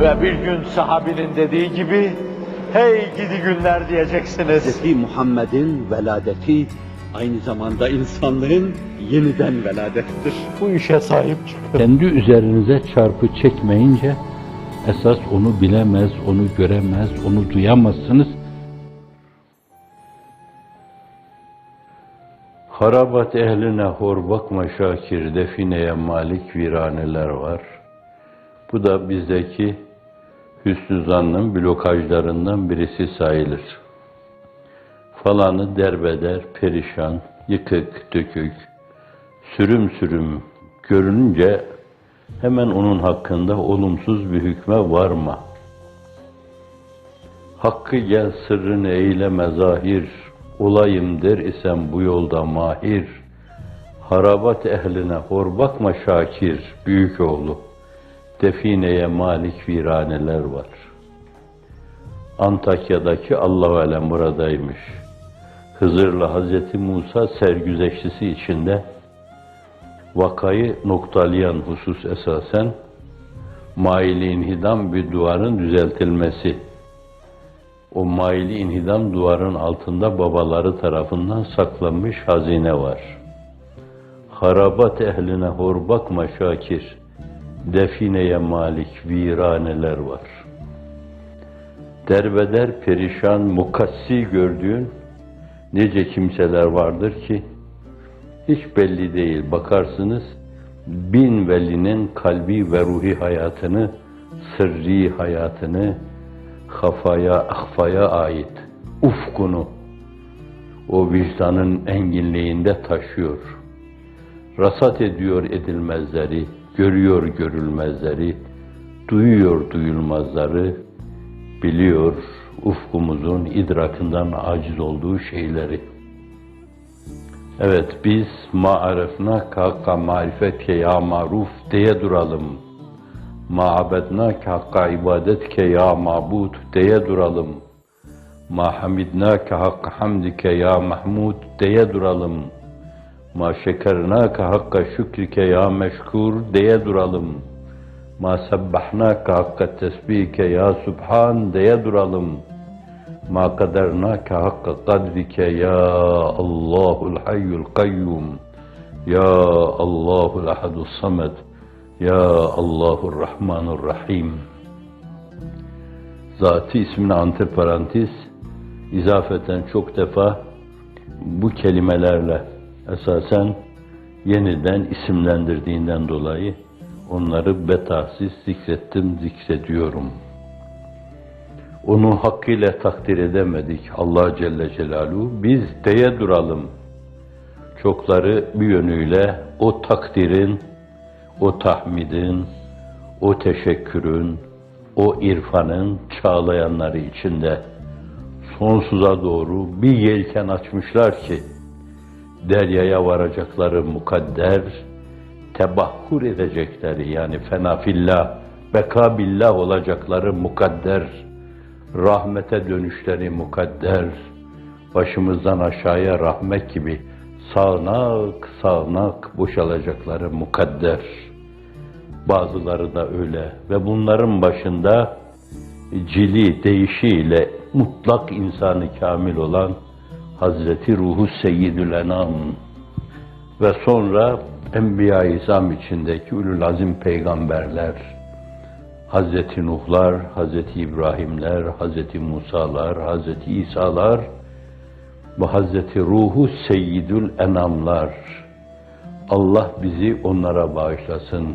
Ve bir gün sahabinin dediği gibi, hey gidi günler diyeceksiniz. Hz. Muhammed'in veladeti aynı zamanda insanlığın yeniden veladettir. Bu işe sahip çıkın. Kendi üzerinize çarpı çekmeyince esas onu bilemez, onu göremez, onu duyamazsınız. Harabat ehline hor bakma Şakir, defineye malik viraneler var. Bu da bizdeki hüsnü zannın blokajlarından birisi sayılır. Falanı derbeder, perişan, yıkık, dökük, sürüm sürüm görününce hemen onun hakkında olumsuz bir hükme varma. Hakkı gel sırrını eyleme zahir, olayım der isem bu yolda mahir. Harabat ehline hor bakma Şakir, büyük oğlu. Defineye malik viraneler var. Antakya'daki Allah alem buradaymış. Hızır'la Hazreti Musa sergüzeştisi içinde vakayı noktalayan husus esasen maili inhidam bir duvarın düzeltilmesi. O maili inhidam duvarın altında babaları tarafından saklanmış hazine var. Harabat ehline hor bakma Şakir, defineye malik viraneler var. Derbeder, perişan, mukassi gördüğün nice kimseler vardır ki, hiç belli değil. Bakarsınız bin velinin kalbi ve ruhi hayatını, sırrı hayatını, hafaya, ahfaya ait ufkunu o vicdanın enginliğinde taşıyor. Rasat ediyor edilmezleri, görüyor görülmezleri, duyuyor duyulmazları, biliyor ufkumuzun idrakından aciz olduğu şeyleri. Evet biz ma'arefna hakka marifet ke ya maruf diye duralım. Ma'abedna hakka ibadet ke ya mabud diye duralım. Ma hamidna hakka hamdike ya mahmud diye duralım. Ma şekerna ke hakka şükrike ya meşkur diye duralım. Ma sebbahna ke hakka tesbihike ya subhan diye duralım. Ma kaderna ka hakka kadrike ya Allahul hayyul kayyum ya Allahul ahadus samed ya Allahur rahmanur rahim Zati ismine antiparantez izafeten çok defa bu kelimelerle esasen yeniden isimlendirdiğinden dolayı onları betahsiz zikrettim, zikrediyorum. Onu hakkıyla takdir edemedik Allah Celle Celaluhu. Biz deye duralım. Çokları bir yönüyle o takdirin, o tahmidin, o teşekkürün, o irfanın çağlayanları içinde sonsuza doğru bir yelken açmışlar ki deryaya varacakları mukadder, tebahhur edecekleri yani fenafillah, bekabillah olacakları mukadder, rahmete dönüşleri mukadder, başımızdan aşağıya rahmet gibi sağnak sağnak boşalacakları mukadder. Bazıları da öyle ve bunların başında cili değişiyle mutlak insanı kamil olan Hazreti Ruhu Seyyidül Enam ve sonra Enbiya-i İzam içindeki Ülül Azim peygamberler, Hazreti Nuhlar, Hazreti İbrahimler, Hazreti Musalar, Hazreti İsa'lar ve Hazreti Ruhu Seyyidül Enamlar. Allah bizi onlara bağışlasın.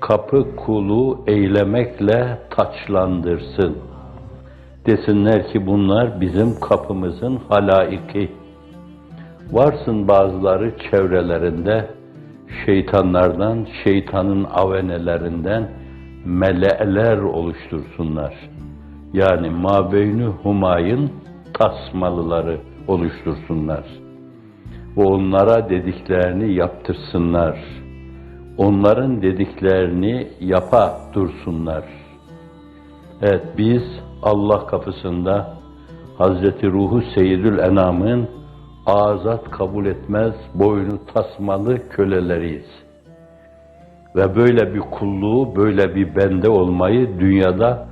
Kapı kulu eylemekle taçlandırsın. Desinler ki bunlar bizim kapımızın halaiki. Varsın bazıları çevrelerinde şeytanlardan, şeytanın avenelerinden, mele'ler oluştursunlar. Yani mabeynü humayın tasmalıları oluştursunlar. Ve onlara dediklerini yaptırsınlar. Onların dediklerini yapa dursunlar. Evet biz Allah kapısında Hazreti Ruhu Seyyidül Enam'ın azat kabul etmez boynu tasmalı köleleriyiz. ve böyle bir kulluğu, böyle bir bende olmayı dünyada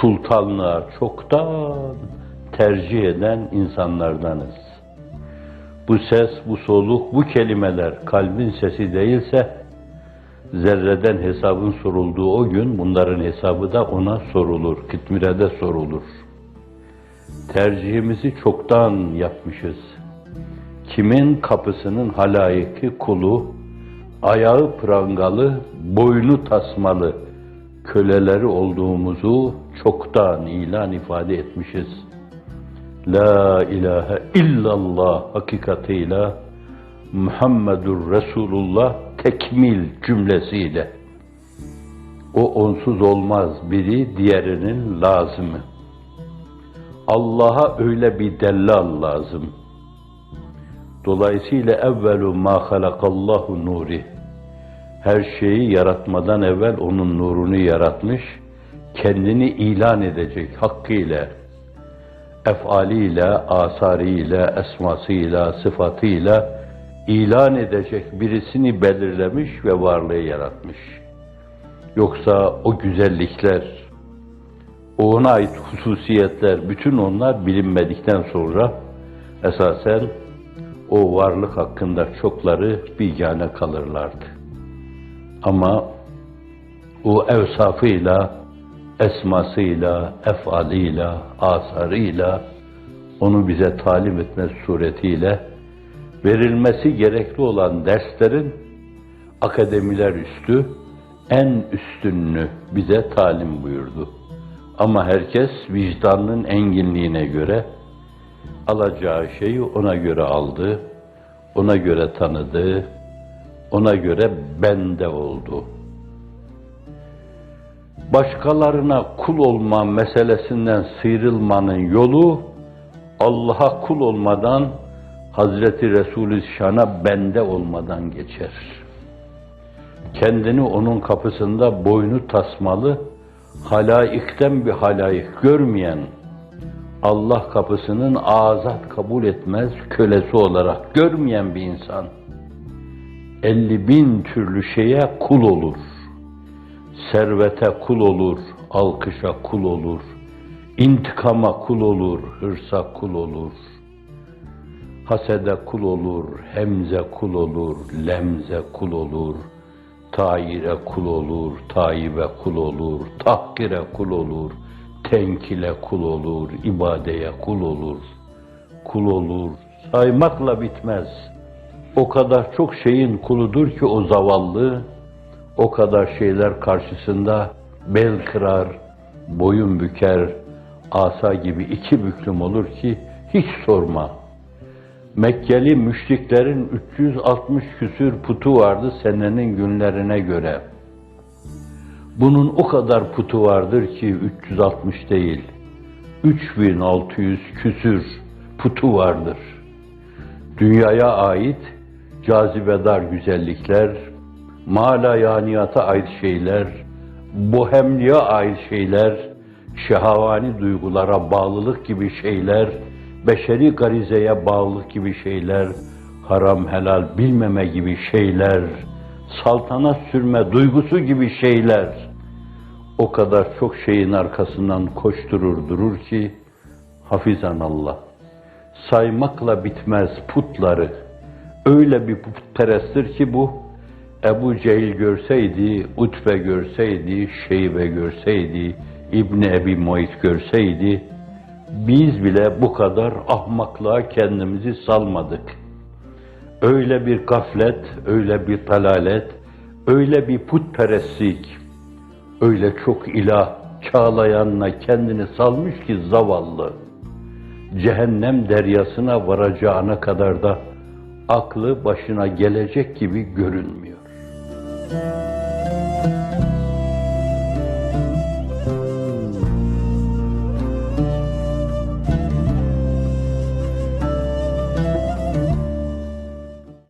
sultanlığa çoktan tercih eden insanlardanız. Bu ses, bu soluk, bu kelimeler kalbin sesi değilse, zerreden hesabın sorulduğu o gün bunların hesabı da ona sorulur, kitmirede sorulur. Tercihimizi çoktan yapmışız. Kimin kapısının halayıkı kulu, ayağı prangalı, boynu tasmalı köleleri olduğumuzu çoktan ilan ifade etmişiz. La ilahe illallah hakikatiyle Muhammedur Resulullah tekmil cümlesiyle. O onsuz olmaz biri diğerinin lazımı. Allah'a öyle bir dellal lazım. Dolayısıyla evvelu ma halakallahu nuri. Her şeyi yaratmadan evvel onun nurunu yaratmış, kendini ilan edecek hakkıyla, efaliyle, asarıyla, esmasıyla, sıfatıyla ilan edecek birisini belirlemiş ve varlığı yaratmış. Yoksa o güzellikler, ona ait hususiyetler, bütün onlar bilinmedikten sonra esasen o varlık hakkında çokları bigane kalırlardı. Ama o evsafıyla, esmasıyla, efalıyla, asarıyla onu bize talim etmesi suretiyle verilmesi gerekli olan derslerin akademiler üstü en üstününü bize talim buyurdu. Ama herkes vicdanının enginliğine göre alacağı şeyi ona göre aldı, ona göre tanıdı, ona göre bende oldu. Başkalarına kul olma meselesinden sıyrılmanın yolu Allah'a kul olmadan Hazreti Resulü Şan'a bende olmadan geçer. Kendini onun kapısında boynu tasmalı, halaikten bir halaik görmeyen, Allah kapısının azat kabul etmez kölesi olarak görmeyen bir insan, 50 bin türlü şeye kul olur. Servete kul olur, alkışa kul olur, intikama kul olur, hırsa kul olur. Hasede kul olur, hemze kul olur, lemze kul olur, tayire kul olur, tayibe kul olur, tahkire kul olur, tenkile kul olur, ibadeye kul olur, kul olur, saymakla bitmez. O kadar çok şeyin kuludur ki o zavallı, o kadar şeyler karşısında bel kırar, boyun büker, asa gibi iki büklüm olur ki hiç sorma. Mekkeli müşriklerin 360 küsür putu vardı senenin günlerine göre. Bunun o kadar putu vardır ki 360 değil, 3600 küsür putu vardır. Dünyaya ait cazibedar güzellikler, mala yaniyata ait şeyler, bohemliğe ait şeyler, şehavani duygulara bağlılık gibi şeyler, beşeri garizeye bağlılık gibi şeyler, haram helal bilmeme gibi şeyler, saltanat sürme duygusu gibi şeyler, o kadar çok şeyin arkasından koşturur durur ki, hafizan Allah, saymakla bitmez putları, öyle bir putperesttir ki bu, Ebu Cehil görseydi, Utbe görseydi, Şeybe görseydi, İbni Ebi Muayit görseydi, biz bile bu kadar ahmaklığa kendimizi salmadık. Öyle bir gaflet, öyle bir talalet, öyle bir putperestlik, öyle çok ilah çağlayanla kendini salmış ki zavallı. Cehennem deryasına varacağına kadar da aklı başına gelecek gibi görünmüyor.